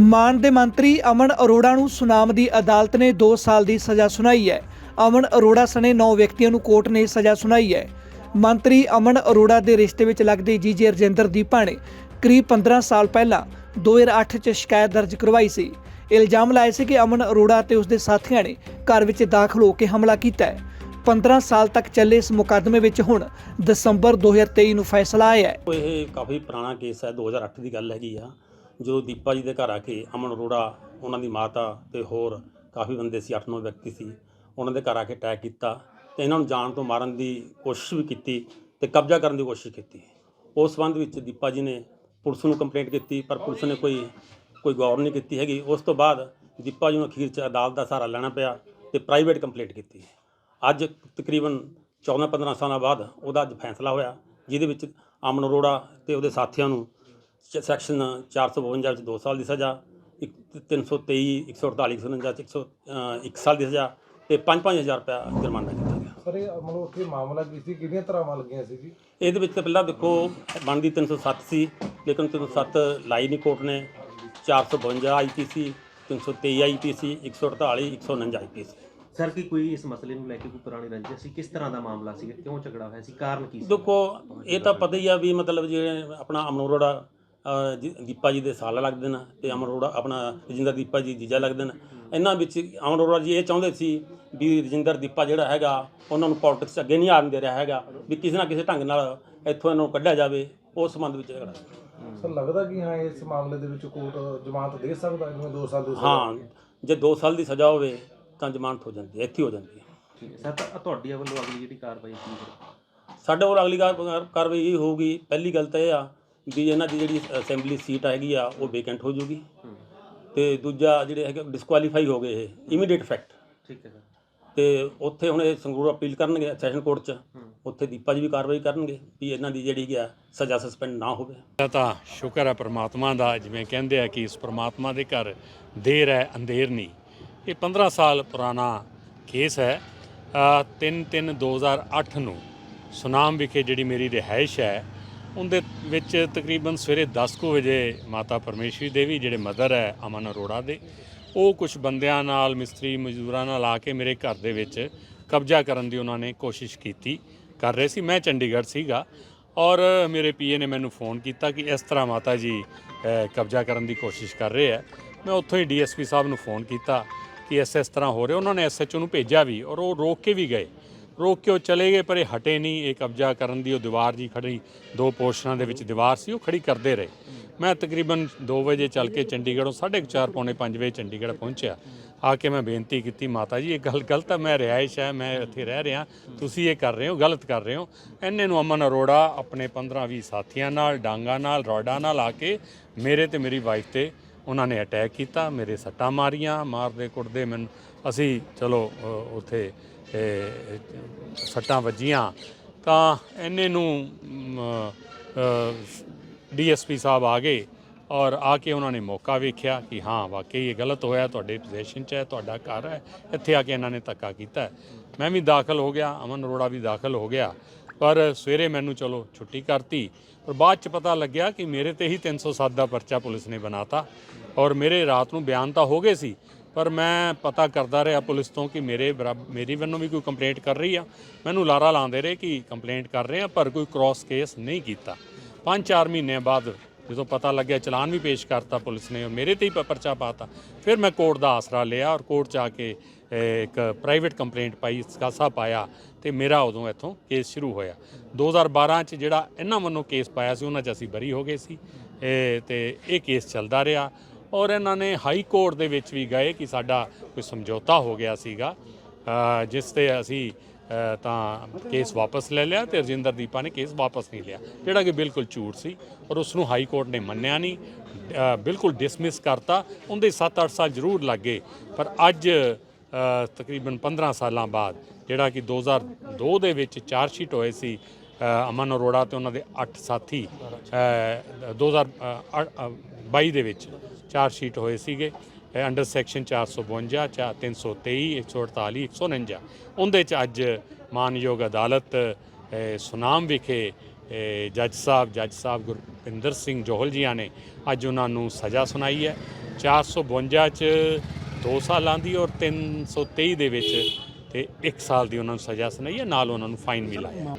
ਮਾਨ ਦੇ ਮੰਤਰੀ ਅਮਨ ਅਰੋੜਾ ਨੂੰ ਸੁਨਾਮ ਦੀ ਅਦਾਲਤ ਨੇ 2 ਸਾਲ ਦੀ ਸਜ਼ਾ ਸੁਣਾਈ ਹੈ। ਅਮਨ ਅਰੋੜਾ ਸਣੇ 9 ਵਿਅਕਤੀਆਂ ਨੂੰ ਕੋਰਟ ਨੇ ਸਜ਼ਾ ਸੁਣਾਈ ਹੈ। ਮੰਤਰੀ ਅਮਨ ਅਰੋੜਾ ਦੇ ਰਿਸ਼ਤੇ ਵਿੱਚ ਲੱਗਦੇ ਜੀਜੇ ਰਜਿੰਦਰ ਦੀਪਾ ਨੇ ਕਰੀਬ 15 ਸਾਲ ਪਹਿਲਾਂ 2008 'ਚ ਸ਼ਿਕਾਇਤ ਦਰਜ ਕਰਵਾਈ ਸੀ। ਇਲਜ਼ਾਮ ਲਾਇਆ ਸੀ ਕਿ ਅਮਨ ਅਰੋੜਾ ਤੇ ਉਸਦੇ ਸਾਥੀਆਂ ਨੇ ਘਰ ਵਿੱਚ ਦਾਖਲ ਹੋ ਕੇ ਹਮਲਾ ਕੀਤਾ ਹੈ। 15 ਸਾਲ ਤੱਕ ਚੱਲੇ ਇਸ ਮੁਕੱਦਮੇ ਵਿੱਚ ਹੁਣ ਦਸੰਬਰ 2023 ਨੂੰ ਫੈਸਲਾ ਆਇਆ ਹੈ। ਇਹ ਕਾਫੀ ਪੁਰਾਣਾ ਕੇਸ ਹੈ 2008 ਦੀ ਗੱਲ ਹੈਗੀ ਆ। ਜਦੋਂ ਦੀਪਾ ਜੀ ਦੇ ਘਰ ਆ ਕੇ ਅਮਨ ਅਰੋੜਾ, ਉਹਨਾਂ ਦੀ ਮਾਤਾ ਤੇ ਹੋਰ ਕਾਫੀ ਬੰਦੇ ਸੀ 8-9 ਵਿਅਕਤੀ ਸੀ, ਉਹਨਾਂ ਦੇ ਘਰ ਆ ਕੇ ਅਟੈਕ ਕੀਤਾ ਤੇ ਇਹਨਾਂ ਨੂੰ ਜਾਨ ਤੋਂ ਮਾਰਨ ਦੀ ਕੋਸ਼ਿਸ਼ ਵੀ ਕੀਤੀ ਤੇ ਕਬਜ਼ਾ ਕਰਨ ਦੀ ਕੋਸ਼ਿਸ਼ ਕੀਤੀ। ਉਸ ਸੰਬੰਧ ਵਿੱਚ ਦੀਪਾ ਜੀ ਨੇ ਪੁਲਿਸ ਨੂੰ ਕੰਪਲੇਂਟ ਕੀਤੀ, ਪਰ ਪੁਲਿਸ ਨੇ ਕੋਈ ਕੋਈ ਗੌਰ ਨਹੀਂ ਕੀਤੀ ਹੈਗੀ। ਉਸ ਤੋਂ ਬਾਅਦ ਦੀਪਾ ਜੀ ਨੂੰ ਅਖੀਰ 'ਚ ਅਦਾਲਤ ਦਾ ਸਹਾਰਾ ਲੈਣਾ ਪਿਆ ਤੇ ਪ੍ਰਾਈਵੇਟ ਕੰਪਲੇਂਟ ਕੀਤੀ। ਅੱਜ ਤਕਰੀਬਨ 14-15 ਸਾਲਾਂ ਬਾਅਦ ਉਹਦਾ ਅੱਜ ਫੈਸਲਾ ਹੋਇਆ, ਜਿਹਦੇ ਵਿੱਚ ਅਮਨ ਅਰੋੜਾ ਤੇ ਉਹਦੇ ਸਾਥੀਆਂ ਨੂੰ ਸੈਕਸ਼ਨ 452 ਵਿੱਚ 2 ਸਾਲ ਦੀ ਸਜ਼ਾ ਇੱਕ 323 148 149 ਚ 1 ਸਾਲ ਦੀ ਸਜ਼ਾ ਤੇ 5-5000 ਰੁਪਇਆ ਜੁਰਮਾਨਾ ਕੀਤਾ ਗਿਆ। ਸਰ ਇਹ ਮਤਲਬ ਉੱਥੇ ਮਾਮਲਾ ਕੀ ਸੀ? ਕਿਹੜੀਆਂ ਤਰ੍ਹਾਂ ਲੱਗੀਆਂ ਸੀ ਜੀ? ਇਹਦੇ ਵਿੱਚ ਤਾਂ ਪਹਿਲਾਂ ਦੇਖੋ ਬਣਦੀ 307 ਸੀ ਲੇਕਿਨ 307 ਲਾਈ ਨਹੀਂ ਕੋਰਟ ਨੇ। 452 ਆਈਪੀਸੀ 323 ਆਈਪੀਸੀ 148 149 ਆਈਪੀਸੀ ਸਰ ਕੀ ਕੋਈ ਇਸ ਮਸਲੇ ਨੂੰ ਲੈ ਕੇ ਕੋਈ ਪੁਰਾਣੀ ਰੰਜਿਸ਼ ਸੀ? ਕਿਸ ਤਰ੍ਹਾਂ ਦਾ ਮਾਮਲਾ ਸੀ? ਕਿਉਂ ਝਗੜਾ ਹੋਇਆ ਸੀ? ਕਾਰਨ ਕੀ ਸੀ? ਦੇਖੋ ਇਹ ਤਾਂ ਪਤਾ ਹੀ ਆ ਵੀ ਮਤਲਬ ਜਿਹੜੇ ਆਪਣਾ ਅਮਨੋੜਾ ਦੀਪਾ ਜੀ ਦੇ ਸਾਲ ਲੱਗਦੇ ਨੇ ਤੇ ਅਮਨੋੜਾ ਆਪਣਾ ਰਜਿੰਦਰ ਦੀਪਾ ਜੀ ਜੀਜਾ ਲੱਗਦੇ ਨੇ। ਇਹਨਾਂ ਵਿੱਚ ਅਮਨੋੜਾ ਜੀ ਇਹ ਚਾਹੁੰਦੇ ਸੀ ਵੀ ਰਜਿੰਦਰ ਦੀਪਾ ਜਿਹੜਾ ਹੈਗਾ ਉਹਨਾਂ ਨੂੰ ਪੋਲਿਟਿਕਸ ਅੱਗੇ ਨਹੀਂ ਆਉਣ ਦੇ ਰਿਹਾ ਹੈਗਾ ਵੀ ਕਿਸੇ ਨਾ ਕਿਸੇ ਢੰਗ ਨਾਲ ਇੱਥੋਂ ਇਹਨਾਂ ਨੂੰ ਕੱਢਿਆ ਜਾਵੇ ਉਸ ਸੰਬੰਧ ਵਿੱਚ ਝਗੜਾ। ਸਰ ਲੱਗਦਾ ਕਿ ਹਾਂ ਇਸ ਮਾਮਲੇ ਦੇ ਵਿੱਚ ਕੋਰਟ ਜ਼ਮਾਨਤ ਦੇ ਸਕਦਾ ਜਿਵੇਂ 2 ਸਾਲ ਦੀ ਸਜ਼ਾ ਹਾਂ ਜੇ 2 ਸਾਲ ਦੀ ਸਜ਼ਾ ਹੋਵੇ ਤਾਂ ਜ਼ਮਾਨਤ ਹੋ ਜਾਂਦੀ ਹੈ ਇੱਥੇ ਹੋ ਜਾਂਦੀ ਹੈ। ਠੀਕ ਹੈ। ਸਰ ਤਾਂ ਤੁਹਾਡੀ ਵੱਲੋਂ ਅਗਲੀ ਜਿਹੜੀ ਕਾਰਵਾਈ ਕੀ ਹੈ ਸਾਡੇ ਕੋਲ ਅਗਲੀ ਕਾਰ- ਕਾਰ- ਕਾਰਵਾਈ ਇਹ ਹੋਊਗੀ ਪਹਿਲੀ ਗੱਲ ਤਾਂ ਇਹ ਆ ਵੀ ਇਹਨਾਂ ਦੀ ਜਿਹੜੀ ਅਸੈਂਬਲੀ ਸੀਟ ਹੈਗੀ ਆ ਉਹ ਵੇਕੈਂਟ ਹੋ ਜੂਗੀ। ਤੇ ਦੂਜਾ ਜਿਹੜੇ ਹੈਗੇ ਡਿਸਕੁਆਲੀਫਾਈ ਹੋ ਗਏ ਇਹ ਇਮੀਡੀਏਟ ਇਫੈਕਟ ਠੀਕ ਹੈ ਸਰ। ਤੇ ਉੱਥੇ ਹੁਣ ਇਹ ਸੰਗਰੂਰ ਅਪੀਲ ਕਰਨਗੇ ਸੈਸ਼ਨ ਕੋਰਟ 'ਚ। ਉੱਥੇ ਦੀਪਾ ਜੀ ਵੀ ਕਾਰਵਾਈ ਕਰਨਗੇ ਵੀ ਇਹਨਾਂ ਦੀ ਜਿਹੜੀ ਹੈ ਸਜ਼ਾ ਸਸਪੈਂਡ ਨਾ ਹੋਵੇ। ਤਾਂ ਸ਼ੁਕਰ ਹੈ ਪ੍ਰਮਾਤਮਾ ਦਾ ਜਿਵੇਂ ਕਹਿੰਦੇ ਆ ਕਿ ਇਸ ਪ੍ਰਮਾਤਮਾ ਦੇ ਘਰ ਦੇਰ ਹੈ ਅੰਧੇਰ ਨਹੀਂ। ਇਹ 15 ਸਾਲ ਪੁਰਾਣਾ ਕੇਸ ਹੈ। 3/3/2008 ਨੂੰ ਸੁਨਾਮ ਵਿਖੇ ਜਿਹੜੀ ਮੇਰੀ ਰਿਹਾਇਸ਼ ਹੈ ਉਹਦੇ ਵਿੱਚ ਤਕਰੀਬਨ ਸਵੇਰੇ 10 ਕੁ ਵਜੇ ਮਾਤਾ ਪਰਮੇਸ਼ਵਰੀ ਦੇਵੀ, ਜਿਹੜੇ ਮਦਰ ਹੈ ਅਮਨ ਅਰੋੜਾ ਦੇ, ਉਹ ਕੁਝ ਬੰਦਿਆਂ ਨਾਲ, ਮਿਸਤਰੀ ਮਜ਼ਦੂਰਾਂ ਨਾਲ ਆ ਕੇ ਮੇਰੇ ਘਰ ਦੇ ਵਿੱਚ ਕਬਜ਼ਾ ਕਰਨ ਦੀ ਉਹਨਾਂ ਨੇ ਕੋਸ਼ਿਸ਼ ਕੀਤੀ, ਕਰ ਰਹੇ ਸੀ। ਮੈਂ ਚੰਡੀਗੜ੍ਹ ਸੀਗਾ ਔਰ ਮੇਰੇ ਪੀਏ ਨੇ ਮੈਨੂੰ ਫੋਨ ਕੀਤਾ ਕਿ ਇਸ ਤਰ੍ਹਾਂ ਮਾਤਾ ਜੀ ਕਬਜ਼ਾ ਕਰਨ ਦੀ ਕੋਸ਼ਿਸ਼ ਕਰ ਰਹੇ ਹੈ ਮੈਂ ਉੱਥੋਂ ਹੀ ਡੀਐਸਪੀ ਸਾਹਿਬ ਨੂੰ ਫੋਨ ਕੀਤਾ ਕਿ ਇਸ ਇਸ ਤਰ੍ਹਾਂ ਹੋ ਰਿਹਾ। ਉਹਨਾਂ ਨੇ ਐਸਐਚਓ ਨੂੰ ਭੇਜਿਆ ਵੀ ਔਰ ਉਹ ਰੋਕ ਕੇ ਵੀ ਗਏ। ਰੋਕ ਕੇ ਉਹ ਚਲੇ ਗਏ, ਪਰ ਇਹ ਹਟੇ ਨਹੀਂ। ਇਹ ਕਬਜ਼ਾ ਕਰਨ ਦੀ ਉਹ ਦੀਵਾਰ ਜੀ ਖੜੀ, ਦੋ ਪੋਰਸ਼ਨਾਂ ਦੇ ਵਿੱਚ ਦੀਵਾਰ ਸੀ, ਉਹ ਖੜੀ ਕਰਦੇ ਰਹੇ। ਮੈਂ ਤਕਰੀਬਨ 2 ਵਜੇ ਚੱਲ ਕੇ ਚੰਡੀਗੜ੍ਹੋਂ 4:30 ਪੌਣੇ 5 ਵਜੇ ਚੰਡੀਗੜ੍ਹ ਪਹੁੰਚਿਆ। ਆ ਕੇ ਮੈਂ ਬੇਨਤੀ ਕੀਤੀ, ਮਾਤਾ ਜੀ, ਇਹ ਗੱਲ ਗਲਤ ਹੈ ਮੈਂ ਰਿਹਾਇਸ਼ ਹੈ ਮੈਂ ਇੱਥੇ ਰਹਿ ਰਿਹਾ। ਤੁਸੀਂ ਇਹ ਕਰ ਰਹੇ ਹੋ, ਗਲਤ ਕਰ ਰਹੇ ਹੋ। ਇੰਨੇ ਨੂੰ ਅਮਨ ਅਰੋੜਾ, ਆਪਣੇ 15-20 ਸਾਥੀਆਂ ਨਾਲ, ਡਾਂਗਾ ਨਾਲ, ਰੋਡਾ ਨਾਲ ਆ ਕੇ ਮੇਰੇ ਤੇ ਮੇਰੀ ਵਾਈਫ ਤੇ ਉਹਨਾਂ ਨੇ ਅਟੈਕ ਕੀਤਾ, ਮੇਰੇ ਸੱਟਾਂ ਮਾਰੀਆਂ, ਮਾਰਦੇ ਕੁੱਟਦੇ ਮੈਨੂੰ, ਅਸੀਂ ਚਲੋ ਉੱਥੇ ਸੱਟਾਂ ਵੱਜੀਆਂ। ਤਾਂ ਇੰਨੇ ਨੂੰ ਡੀਐਸਪੀ ਸਾਹਿਬ ਆ ਗਏ ਔਰ ਆ ਕੇ ਉਹਨਾਂ ਨੇ ਮੌਕਾ ਵੇਖਿਆ ਕਿ ਹਾਂ, ਵਾਕਈ ਇਹ ਗਲਤ ਹੋਇਆ, ਤੁਹਾਡੇ ਪੋਜੀਸ਼ਨ 'ਚ ਹੈ, ਤੁਹਾਡਾ ਘਰ ਹੈ, ਇੱਥੇ ਆ ਕੇ ਇਹਨਾਂ ਨੇ ਧੱਕਾ ਕੀਤਾ। ਮੈਂ ਵੀ ਦਾਖਲ ਹੋ ਗਿਆ, ਅਮਨ ਅਰੋੜਾ ਵੀ ਦਾਖਲ ਹੋ ਗਿਆ। ਪਰ ਸਵੇਰੇ ਮੈਨੂੰ ਚਲੋ ਛੁੱਟੀ ਕਰਤੀ, ਪਰ ਬਾਅਦ ਚ ਪਤਾ ਲੱਗਿਆ ਕਿ ਮੇਰੇ ਤੇ ਹੀ 307 ਦਾ ਪਰਚਾ ਪੁਲਿਸ ਨੇ ਬਣਾਤਾ ਔਰ ਮੇਰੇ ਰਾਤ ਨੂੰ ਬਿਆਨ ਤਾਂ ਹੋ ਗਏ ਸੀ, ਪਰ ਮੈਂ ਪਤਾ ਕਰਦਾ ਰਿਹਾ ਪੁਲਿਸ ਤੋਂ ਕਿ ਮੇਰੇ ਬਰਾਬ- ਮੇਰੀ ਵੱਲੋਂ ਵੀ ਕੋਈ ਕੰਪਲੇਂਟ ਕਰ ਰਹੀ ਆ। ਮੈਨੂੰ ਲਾਰਾ ਲਾਉਂਦੇ ਰਹੇ ਕਿ ਕੰਪਲੇਂਟ ਕਰ ਰਹੇ ਆ, ਪਰ ਕੋਈ ਕ੍ਰਾਸ ਕੇਸ ਨਹੀਂ ਕੀਤਾ। 5-4 ਮਹੀਨਿਆਂ ਬਾਅਦ ਜਦੋਂ ਪਤਾ ਲੱਗਿਆ ਚਲਾਨ ਵੀ ਪੇਸ਼ ਕਰਤਾ ਪੁਲਿਸ ਨੇ, ਮੇਰੇ ਤੇ ਹੀ ਪ- ਪਰਚਾ ਪਾਤਾ, ਫਿਰ ਮੈਂ ਕੋਰਟ ਦਾ ਆਸਰਾ ਲਿਆ ਔਰ ਕੋਰਟ 'ਚ ਆ ਕੇ ਇੱਕ ਪ੍ਰਾਈਵੇਟ ਕੰਪਲੇਂਟ ਪਾਈ ਸਕਾਸਾ ਪਾਇਆ ਤੇ ਮੇਰਾ ਉਦੋਂ ਇੱਥੋਂ ਕੇਸ ਸ਼ੁਰੂ ਹੋਇਆ। 2012 ਚ ਜਿਹੜਾ ਇਹਨਾਂ ਵੱਲੋਂ ਕੇਸ ਪਾਇਆ ਸੀ, ਉਹਨਾਂ 'ਚ ਅਸੀਂ ਬਰੀ ਹੋ ਗਏ ਸੀ। ਇਹ ਤੇ ਇਹ ਕੇਸ ਚੱਲਦਾ ਰਿਹਾ ਔਰ ਇਹਨਾਂ ਨੇ ਹਾਈ ਕੋਰਟ ਦੇ ਵਿੱਚ ਵੀ ਗਏ ਕਿ ਸਾਡਾ ਕੋਈ ਸਮਝੌਤਾ ਹੋ ਗਿਆ ਸੀਗਾ। ਜਿਸ ਤੇ ਅਸੀਂ ਤਾਂ ਕੇਸ ਵਾਪਸ ਲੈ ਲਿਆ ਤੇ ਰਜਿੰਦਰ ਦੀਪਾ ਨੇ ਕੇਸ ਵਾਪਸ ਨਹੀਂ ਲਿਆ, ਜਿਹੜਾ ਕਿ ਬਿਲਕੁਲ ਝੂਠ ਸੀ ਔਰ ਉਸ ਨੂੰ ਹਾਈ ਕੋਰਟ ਨੇ ਮੰਨਿਆ ਨਹੀਂ ਬਿਲਕੁਲ ਡਿਸਮਿਸ ਕਰਤਾ। ਉਹਦੇ 7-8 ਸਾਲ ਜ਼ਰੂਰ ਲੱਗੇ। ਪਰ ਅੱਜ ਤਕਰੀਬਨ 15 ਸਾਲਾਂ ਬਾਅਦ ਜਿਹੜਾ ਕਿ 2002 ਦੇ ਵਿੱਚ ਚਾਰਜ ਸ਼ੀਟ ਹੋਏ ਸੀ ਅਮਨ ਅਰੋੜਾ ਤੇ ਉਹਨਾਂ ਦੇ 8 ਸਾਥੀ ਅ, 2022 ਦੇ ਵਿੱਚ ਚਾਰਜ ਸ਼ੀਟ ਹੋਏ ਸੀਗੇ। ਅੰਡਰ ਸੈਕਸ਼ਨ 452 ਚਾ 323 148 149 ਉਹਦੇ ਚ ਅੱਜ ਮਾਨਯੋਗ ਅਦਾਲਤ ਸੁਨਾਮ ਵਿਖੇ ਜੱਜ ਸਾਹਿਬ ਜੱਜ ਸਾਹਿਬ ਗੁਰਪਿੰਦਰ ਸਿੰਘ ਜੋਹਲ ਜੀਆਂ ਨੇ ਅੱਜ ਉਹਨਾਂ ਨੂੰ ਸਜ਼ਾ ਸੁਣਾਈ ਹੈ। 452 ਚ 2 ਸਾਲਾਂ ਦੀ ਔਰ 323 ਦੇ ਵਿੱਚ ਤੇ 1 ਸਾਲ ਦੀ ਉਹਨਾਂ ਨੂੰ ਸਜ਼ਾ ਸੁਣਾਈ ਹੈ, ਨਾਲ ਉਹਨਾਂ ਨੂੰ ਫਾਈਨ ਵੀ ਲਾਇਆ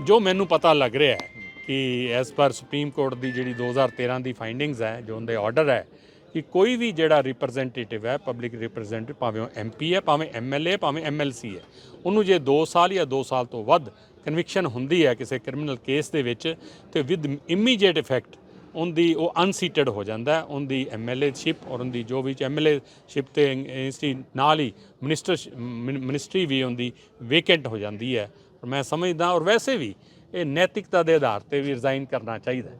ਜੋ ਮੈਨੂੰ ਪਤਾ ਲੱਗ ਰਿਹਾ ਹੈ ਕਿ ਐਸ ਪਰ ਸੁਪਰੀਮ ਕੋਰਟ ਦੀ ਜਿਹੜੀ 2013 ਦੀ ਫਾਈਂਡਿੰਗਸ ਹੈ, ਜੋ ਉਹਦੇ ਆਰਡਰ ਹੈ, ਕਿ ਕੋਈ ਵੀ ਜਿਹੜਾ ਰਿਪਰੈਜ਼ੈਂਟੇਟਿਵ ਹੈ ਪਬਲਿਕ ਰਿਪਰੈਜ਼ੈਂਟੇਟਿਵ ਭਾਵੇਂ ਉਹ ਐਮਪੀ ਹੈ, ਭਾਵੇਂ ਐਮਐਲਏ ਭਾਵੇਂ ਐਮਐਲਸੀ ਹੈ, ਉਹਨੂੰ ਜੇ 2 ਸਾਲ ਜਾਂ 2 ਸਾਲ ਤੋਂ ਵੱਧ ਕਨਵਿਕਸ਼ਨ ਹੁੰਦੀ ਹੈ ਕਿਸੇ ਕ੍ਰਿਮੀਨਲ ਕੇਸ ਦੇ ਵਿੱਚ, ਤੇ ਵਿਦ ਇਮੀਡੀਏਟ ਇਫੈਕਟ ਉਹਦੀ ਉਹ ਅਨਸੀਟਡ ਹੋ ਜਾਂਦਾ ਹੈ, ਉਹਦੀ ਐਮਐਲਏ ਸ਼ਿਪ ਔਰ ਉਹਦੀ ਜੋ ਵੀ ਐਮਐਲਏ ਸ਼ਿਪ ਤੇ ਇੰਸਟੀ ਨਾਲ ਹੀ ਮਿਨਿਸਟਰ ਮਿਨਿਸਟਰੀ ਵੀ ਉਹਦੀ ਵੇਕੈਂਟ ਹੋ ਜਾਂਦੀ ਹੈ। ਔਰ ਮੈਂ ਸਮਝਦਾ ਔਰ ਵੈਸੇ ਵੀ ਇਹ ਨੈਤਿਕਤਾ ਦੇ ਆਧਾਰ ਤੇ ਵੀ ਰਿਜ਼ਾਈਨ ਕਰਨਾ ਚਾਹੀਦਾ